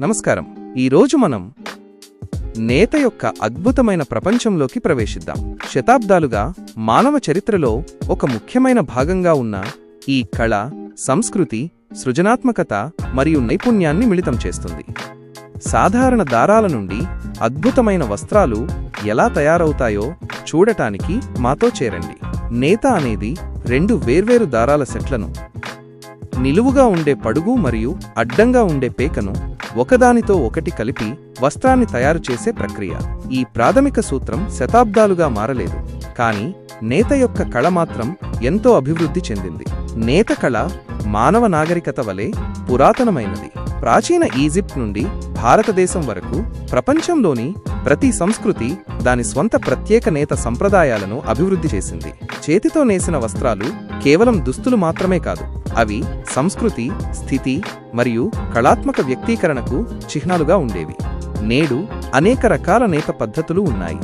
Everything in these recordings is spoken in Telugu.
నమస్కారం. ఈరోజు మనం నేత యొక్క అద్భుతమైన ప్రపంచంలోకి ప్రవేశిద్దాం. శతాబ్దాలుగా మానవ చరిత్రలో ఒక ముఖ్యమైన భాగంగా ఉన్న ఈ కళ సంస్కృతి సృజనాత్మకత మరియు నైపుణ్యాన్ని మిళితం చేస్తుంది. సాధారణ దారాల నుండి అద్భుతమైన వస్త్రాలు ఎలా తయారవుతాయో చూడటానికి మాతో చేరండి. నేత అనేది రెండు వేర్వేరు దారాల సెట్లను. నిలువుగా ఉండే పడుగు మరియు అడ్డంగా ఉండే పేకను ఒకదానితో ఒకటి కలిపి వస్త్రాన్ని తయారు చేసే ప్రక్రియ. ఈ ప్రాథమిక సూత్రం శతాబ్దాలుగా మారలేదు కానీ నేత యొక్క కళ మాత్రం ఎంతో అభివృద్ధి చెందింది. నేత కళ మానవ నాగరికత వలె పురాతనమైనది. ప్రాచీన ఈజిప్ట్ నుండి భారతదేశం వరకు ప్రపంచంలోని ప్రతి సంస్కృతి దాని స్వంత ప్రత్యేక నేత సంప్రదాయాలను అభివృద్ధి చేసింది. చేతితో నేసిన వస్త్రాలు కేవలం దుస్తులు మాత్రమే కాదు అవి సంస్కృతి స్థితి మరియు కళాత్మక వ్యక్తీకరణకు చిహ్నాలుగా ఉండేవి. నేడు అనేక రకాల నేత పద్ధతులు ఉన్నాయి.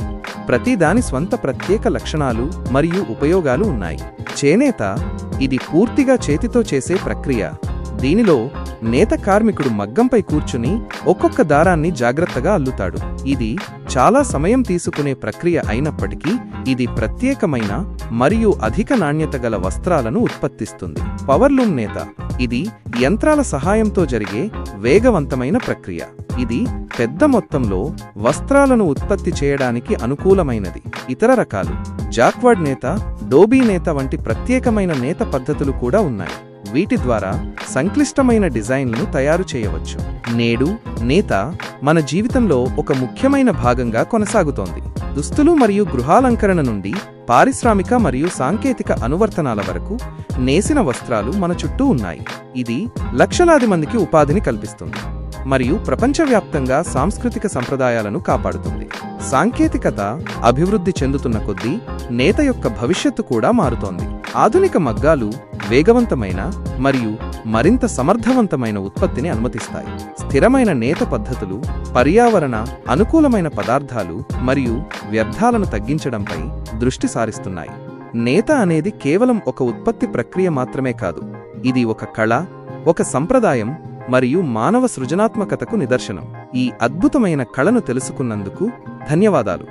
ప్రతి దాని స్వంత ప్రత్యేక లక్షణాలు మరియు ఉపయోగాలు ఉన్నాయి. చేనేత ఇది పూర్తిగా చేతితో చేసే ప్రక్రియ. దీనిలో నేత కార్మికుడు మగ్గంపై కూర్చుని ఒక్కొక్క దారాన్ని జాగ్రత్తగా అల్లుతాడు. ఇది చాలా సమయం తీసుకునే ప్రక్రియ అయినప్పటికీ ఇది ప్రత్యేకమైన మరియు అధిక నాణ్యత గల వస్త్రాలను ఉత్పత్తిస్తుంది. పవర్లూమ్ నేత ఇది యంత్రాల సహాయంతో జరిగే వేగవంతమైన ప్రక్రియ. ఇది పెద్ద మొత్తంలో వస్త్రాలను ఉత్పత్తి చేయడానికి అనుకూలమైనది. ఇతర రకాలు జాక్వాడ్ నేత డోబీ నేత వంటి ప్రత్యేకమైన నేత పద్ధతులు కూడా ఉన్నాయి. వీటి ద్వారా సంక్లిష్టమైన డిజైన్లను తయారు చేయవచ్చు. నేడు నేత మన జీవితంలో ఒక ముఖ్యమైన భాగంగా కొనసాగుతోంది. దుస్తులు మరియు గృహాలంకరణ నుండి పారిశ్రామిక మరియు సాంకేతిక అనువర్తనాల వరకు నేసిన వస్త్రాలు మన చుట్టూ ఉన్నాయి. ఇది లక్షలాది మందికి ఉపాధిని కల్పిస్తుంది. మరియు ప్రపంచవ్యాప్తంగా సాంస్కృతిక సంప్రదాయాలను కాపాడుతుంది. సాంకేతికత అభివృద్ధి చెందుతున్న కొద్దీ నేత యొక్క భవిష్యత్తు కూడా మారుతోంది. ఆధునిక మగ్గాలు వేగవంతమైన మరియు మరింత సమర్థవంతమైన ఉత్పత్తిని అనుమతిస్తాయి. స్థిరమైన నేత పద్ధతులు పర్యావరణ అనుకూలమైన పదార్థాలు మరియు వ్యర్థాలను తగ్గించడంపై దృష్టి సారిస్తున్నాయి. నేత అనేది కేవలం ఒక ఉత్పత్తి ప్రక్రియ మాత్రమే కాదు ఇది ఒక కళ ఒక సంప్రదాయం మరియు మానవ సృజనాత్మకతకు నిదర్శనం. ఈ అద్భుతమైన కళను తెలుసుకున్నందుకు ధన్యవాదాలు.